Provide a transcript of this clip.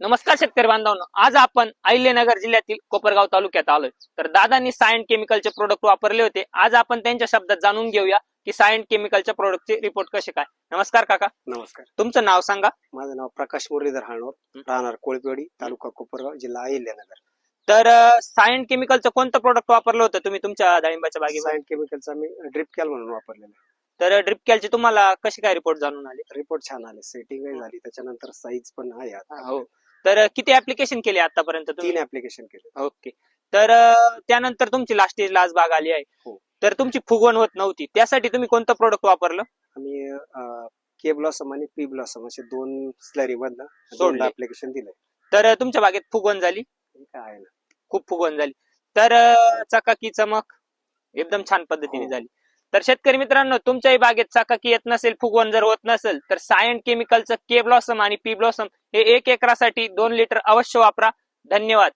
नमस्कार शेतकरी बांधवांनो आज आपण अहिल्यानगर जिल्ह्यातील कोपरगाव तालुक्यात आलोय. तर दादांनी सायंट केमिकलचे प्रोडक्ट वापरले होते. आज आपण त्यांच्या शब्दात जाणून घेऊया की सायंट केमिकलच्या प्रोडक्टचे रिपोर्ट कसे काय. नमस्कार काका. नमस्कार. तुमचं नाव सांगा. माझं नाव प्रकाश मुरलीधर हाणोर राहणार कोळपेवाडी तालुका कोपरगाव जिल्हा अहिल्यानगर. तर सायंट केमिकलचं कोणतं प्रोडक्ट वापरलं होतं तुम्ही तुमच्या डाळिंबाच्या बागेमध्ये? सायंट केमिकलचा मी ड्रिप कॅल म्हणून वापरलेला तर ड्रिप कॅलचे तुम्हाला कसे काय रिपोर्ट जाणून आले? रिपोर्ट छान आले. सेटिंग झाली. त्याच्यानंतर साईज पण आहे आता. हो. तर किती ऍप्लिकेशन केले आतापर्यंत तुम्ही? तीन ऍप्लिकेशन केले. ओके. तर त्यानंतर तुमची लास्ट स्टेजला आज बाग आली आहे. हो. तर तुमची फुगवण होत नव्हती. त्यासाठी तुम्ही कोणतं प्रोडक्ट वापरलं? आम्ही के ब्लॉसम आणि पी ब्लॉसम असे दोन स्लरी मधनं सोडले. दोन ऍप्लिकेशन दिले तर तुमच्या बागेत फुगवण झाली? हे काय आहे ना? खूप फुगवण झाली. तर अं, चकाकी चमक एकदम छान पद्धतीने हो. झाली. तर शेतकरी मित्रांनो तुमच्याही बागेत चकाकी येत नसेल फुगवण जर होत नसेल तर सायंट केमिकलचं के ब्लॉसम आणि पी ब्लॉसम हे एक एकरासाठी दोन लिटर अवश्य वापरा. धन्यवाद.